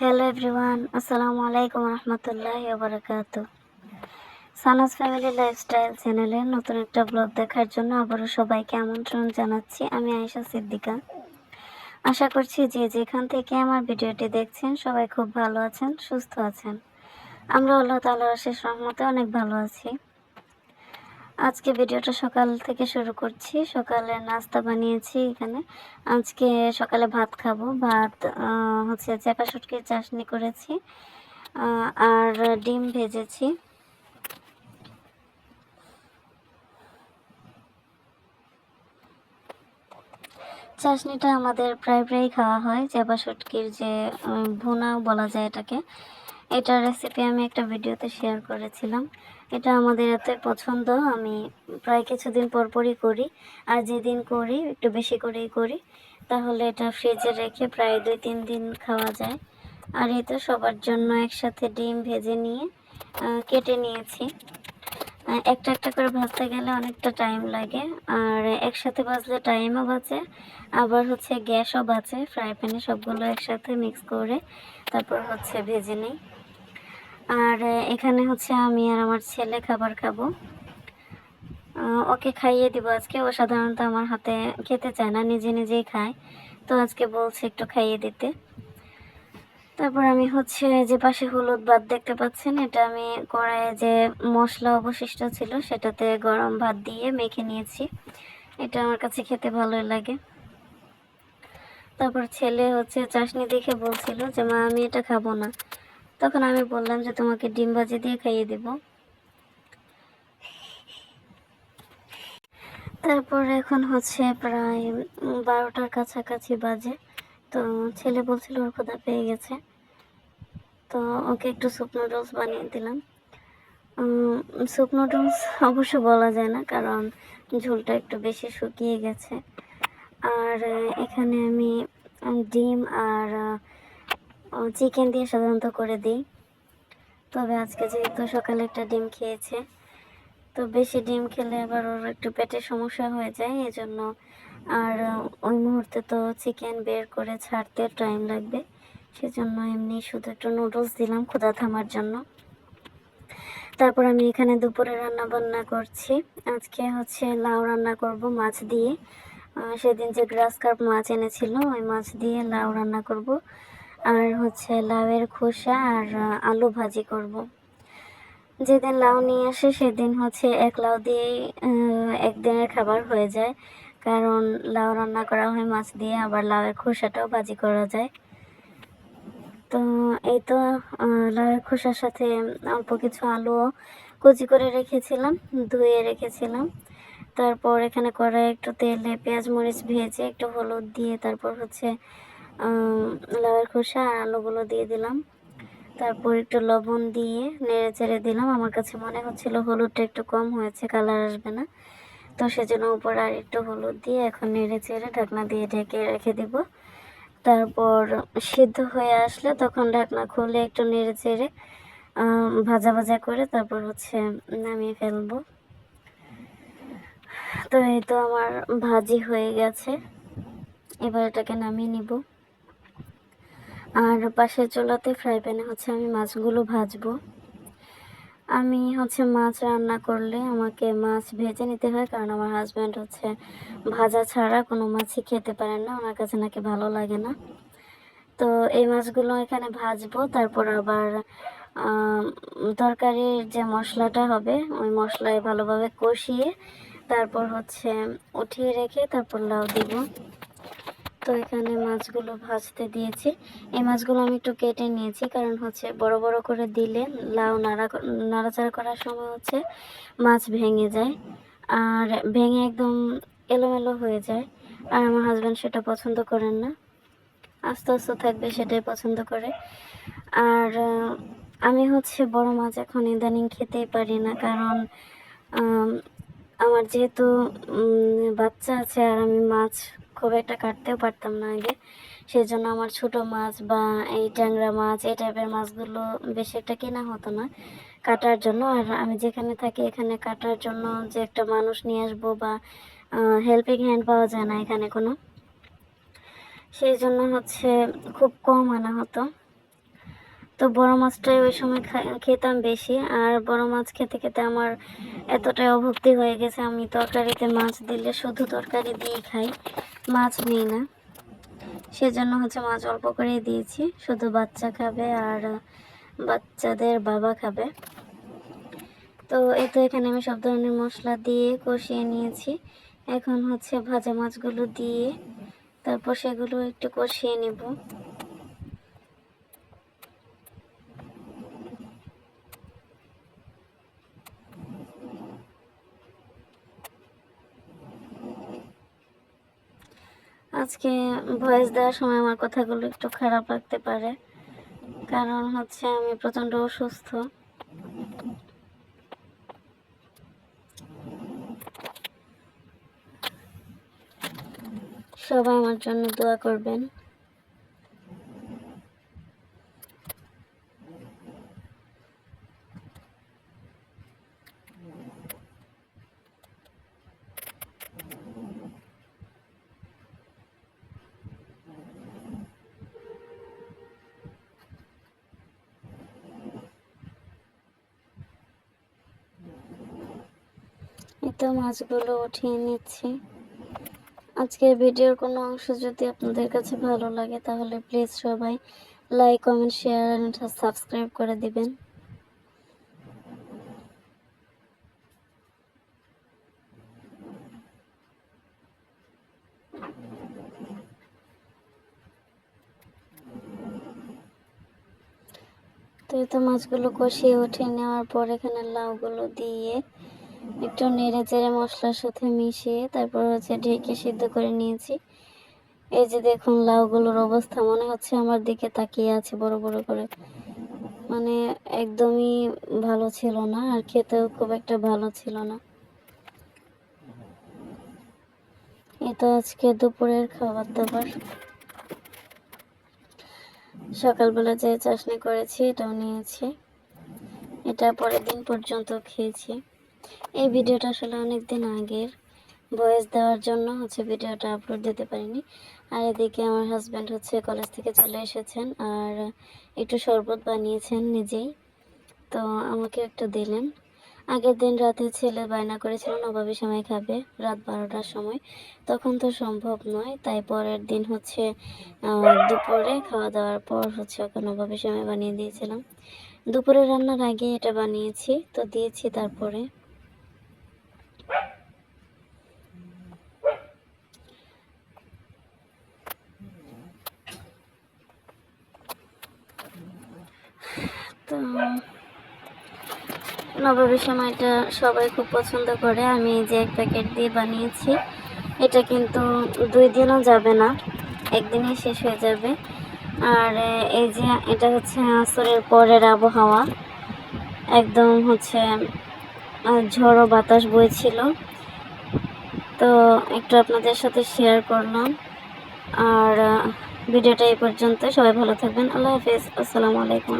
Hello everyone আসসালামু আলাইকুম রহমতুল্লাহ বারাকাতু সানাস ফ্যামিলি লাইফস্টাইল চ্যানেলে নতুন একটা ব্লগ দেখার জন্য আবারও সবাইকে আমন্ত্রণ জানাচ্ছি। আমি আয়েশা সিদ্দিকা। আশা করছি যে যেখান থেকে আমার ভিডিওটি দেখছেন, সবাই খুব ভালো আছেন, সুস্থ আছেন। আমরা আল্লাহ তাআলার শেষ রহমতে অনেক ভালো আছি। আজকে ভিডিওটা সকাল থেকে শুরু করছি। সকালে নাস্তা বানিয়েছি এখানে। আজকে সকালে ভাত খাব। ভাত হচ্ছে চেপা শুটকির চাশনি করেছি আর ডিম ভেজেছি। চাশনিটা আমাদের প্রায় প্রায় খাওয়া হয়। চেপা শুটকির যে ভুনা বলা যায় এটাকে। এটার রেসিপি আমি একটা ভিডিওতে শেয়ার করেছিলাম। এটা আমাদের এতই পছন্দ। আমি প্রায় কিছুদিন পর পরই করি। আর যেদিন করি, একটু বেশি করেই করি, তাহলে এটা ফ্রিজে রেখে প্রায় দুই, তিন দিন খাওয়া যায়। আর এই তো সবার জন্য একসাথে ডিম ভেজে নিয়ে কেটে নিয়েছি। একটা একটা করে ভাজতে গেলে অনেকটা টাইম লাগে। আর একসাথে ভাজলে টাইমও বাঁচে, আবার হচ্ছে গ্যাসও বাঁচে। ফ্রাই প্যানে সবগুলো একসাথে মিক্স করে, তারপর হচ্ছে ভেজে নিই। আর এখানে হচ্ছে আমি আর আমার ছেলে খাবার খাব। ওকে খাইয়ে দিব। আজকে ও সাধারণত আমার হাতে খেতে চায় না, নিজে নিজেই খায়। তো আজকে বলছে একটু খাইয়ে দিতে। তারপর আমি হচ্ছে যে পাশে হলুদ ভাত দেখতে পাচ্ছেন, এটা আমি কড়াইয়ে যে মশলা অবশিষ্ট ছিল সেটাতে গরম ভাত দিয়ে মেখে নিয়েছি। এটা আমার কাছে খেতে ভালোই লাগে। তারপর ছেলে হচ্ছে চাশনি দেখে বলছিল যে, মা, আমি এটা খাব না। তখন আমি বললাম যে তোমাকে ডিম ভাজি দিয়ে খাইয়ে দিব। তারপর এখন হচ্ছে প্রায় বারোটার কাছাকাছি বাজে। তো ছেলে বলছিল ওর ক্ষুধা পেয়ে গেছে। তো ওকে একটু স্যুপ নুডলস বানিয়ে দিলাম। স্যুপ নুডলস অবশ্য বলা যায় না, কারণ ঝোলটা একটু বেশি শুকিয়ে গেছে। আর এখানে আমি ডিম আর চিকেন দিয়ে সাধারণত করে দিই। তবে আজকে যেহেতু সকালে একটা ডিম খেয়েছে, তো বেশি ডিম খেলে আবার ওর একটু পেটের সমস্যা হয়ে যায়, এজন্য আর ওই মুহূর্তে তো চিকেন বের করে ছাড়তে টাইম লাগবে। সেজন্য এমনি শুধু একটু নুডলস দিলাম ক্ষুধা থামার জন্য। তারপর আমি এখানে দুপুরে রান্না বান্না করছি। আজকে হচ্ছে লাউ রান্না করব মাছ দিয়ে। সেদিন যে গ্রাস কার্প মাছ এনেছিল, ওই মাছ দিয়ে লাউ রান্না করব। আর হচ্ছে লাউয়ের খোসা আর আলু ভাজি করব। যেদিন লাউ নিয়ে আসে সেদিন হচ্ছে এক লাউ দিয়েই একদিনের খাবার হয়ে যায়। কারণ লাউ রান্না করা হয় মাছ দিয়ে, আবার লাউয়ের খোসাটাও ভাজি করা যায়। তো এই তো লাউয়ের খোসার সাথে অল্প কিছু আলুও কুচি করে রেখেছিলাম, ধুয়ে রেখেছিলাম। তারপর এখানে কড়াই একটু তেলে পেঁয়াজ মরিচ ভেজে, একটু হলুদ দিয়ে তারপর হচ্ছে লাউয়ের খোসা আর আলুগুলো দিয়ে দিলাম। তারপর একটু লবণ দিয়ে নেড়ে চেড়ে দিলাম। আমার কাছে মনে হচ্ছিল হলুদটা একটু কম হয়েছে, কালার আসবে না। তো সেজন্য উপর আর একটু হলুদ দিয়ে এখন নেড়ে চেড়ে ঢাকনা দিয়ে ঢেকে রেখে দিব। তারপর সিদ্ধ হয়ে আসলে তখন ঢাকনা খুলে একটু নেড়ে চেড়ে ভাজা ভাজা করে তারপর হচ্ছে নামিয়ে ফেলব। তো এই তো আমার ভাজি হয়ে গেছে। এবার এটাকে নামিয়ে নিব। আর পাশের চুলাতে ফ্রাই প্যানে হচ্ছে আমি মাছগুলো ভাজবো। আমি হচ্ছে মাছ রান্না করলে আমাকে মাছ ভেজে নিতে হয়, কারণ আমার হাজব্যান্ড হচ্ছে ভাজা ছাড়া কোনো মাছই খেতে পারেন না, ওনার কাছে নাকি ভালো লাগে না। তো এই মাছগুলো এখানে ভাজবো, তারপর আবার তরকারির যে মশলাটা হবে, ওই মশলায় ভালোভাবে কষিয়ে তারপর হচ্ছে উঠিয়ে রেখে তারপর লাউ দিব। তো এখানে মাছগুলো ভাজতে দিয়েছি। এই মাছগুলো আমি একটু কেটে নিয়েছি, কারণ হচ্ছে বড় বড় করে দিলে লাউ নাড়া নাড়াচাড়া করার সময় হচ্ছে মাছ ভেঙে যায়। আর ভেঙে একদম এলোমেলো হয়ে যায়। আর আমার হাজব্যান্ড সেটা পছন্দ করেন না। আস্তে আস্তে থাকবে সেটাই পছন্দ করে। আর আমি হচ্ছে বড় মাছ এখন ইদানিং খেতেই পারি না, কারণ আমার যেহেতু বাচ্চা আছে আর আমি মাছ খুব একটা কাটতেও পারতাম না আগে। সেই জন্য আমার ছোট মাছ বা এই ট্যাংরা মাছ, এই টাইপের মাছগুলো বেশি একটা কেনা হতো না কাটার জন্য। আর আমি যেখানে থাকি এখানে কাটার জন্য যে একটা মানুষ নিয়ে আসব বা হেল্পিং হ্যান্ড পাওয়া যায় না এখানে কোনো। সেই জন্য হচ্ছে খুব কম আনা হতো। তো বড় মাছটাই ওই সময় খেতাম বেশি, আর বড় মাছ খেতে খেতে আমার এতটাই অভক্তি হয়ে গেছে, আমি তরকারিতে মাছ দিলে শুধু তরকারি দিয়েই খাই, মাছ নিই না। সেজন্য হচ্ছে মাছ অল্প করেই দিয়েছি, শুধু বাচ্চা খাবে আর বাচ্চাদের বাবা খাবে। তো এই তো এখানে আমি সব ধরনের মশলা দিয়ে কষিয়ে নিয়েছি। এখন হচ্ছে ভাজা মাছগুলো দিয়ে তারপর সেগুলো একটু কষিয়ে নেব। আজকে ভয়েস দেওয়ার সময় আমার কথাগুলো একটু খারাপ লাগতে পারে। কারণ হচ্ছে আমি প্রচণ্ড অসুস্থ। সবাই আমার জন্য দোয়া করবেন। তো মাছগুলো উঠিয়ে নিচ্ছি। আজকের ভিডিওর কোনো অংশ যদি আপনাদের কাছে ভালো লাগে, তাহলে প্লিজ সবাই like comment share and subscribe করে দিবেন। তো এই তো মাছগুলো কষিয়ে উঠিয়ে নেওয়ার পর এখানে লাউগুলো দিয়ে একটু নেড়ে চেড়ে মশলার সাথে মিশিয়ে তারপর হচ্ছে ঢেকে সিদ্ধ করে নিয়েছি। এই যে দেখুন লাউগুলোর অবস্থা, মনে হচ্ছে আমার দিকে তাকিয়ে আছে বড় বড় করে। মানে একদমই ভালো ছিল না আর খেতেও খুব একটা ভালো ছিল না। এটা আজকে দুপুরের খাবার দাবার। সকালবেলা যে চাশনি করেছি এটাও নিয়েছি। এটা পরের দিন পর্যন্ত খেয়েছি। এই ভিডিওটা আসলে অনেক দিন আগের। ভয়েস দেওয়ার জন্য হচ্ছে ভিডিওটা আপলোড দিতে পারিনি। আর এদিকে আমার হাজব্যান্ড হচ্ছে কলেজ থেকে চলে এসেছেন আর একটু শরবত বানিয়েছেন নিজেই। তো আমাকে একটু দিলেন। আগের দিন রাতে ছেলে বায়না করেছিল, নবাবী সময় খাবে রাত বারোটার সময়। তখন তো সম্ভব নয়, তাই পরের দিন হচ্ছে দুপুরে খাওয়া দাওয়ার পর হচ্ছে ওকে নবাবী সময় বানিয়ে দিয়েছিলাম। দুপুরে রান্নার আগে এটা বানিয়েছি, তো দিয়েছি তারপরে তো নবাবের সময়টা সবাই খুব পছন্দ করে। আমি যে এক প্যাকেট দিয়ে বানিয়েছি, এটা কিন্তু দুই দিনও যাবে না, একদিনই শেষ হয়ে যাবে। আর এই যে এটা হচ্ছে আসরের পরের আবহাওয়া, একদম হচ্ছে ঝড়ো বাতাস বইছিল। তো একটু আপনাদের সাথে শেয়ার করলাম। আর ভিডিওটা এই পর্যন্ত, সবাই ভালো থাকবেন, আল্লাহ হাফিজ, আসসালামু আলাইকুম।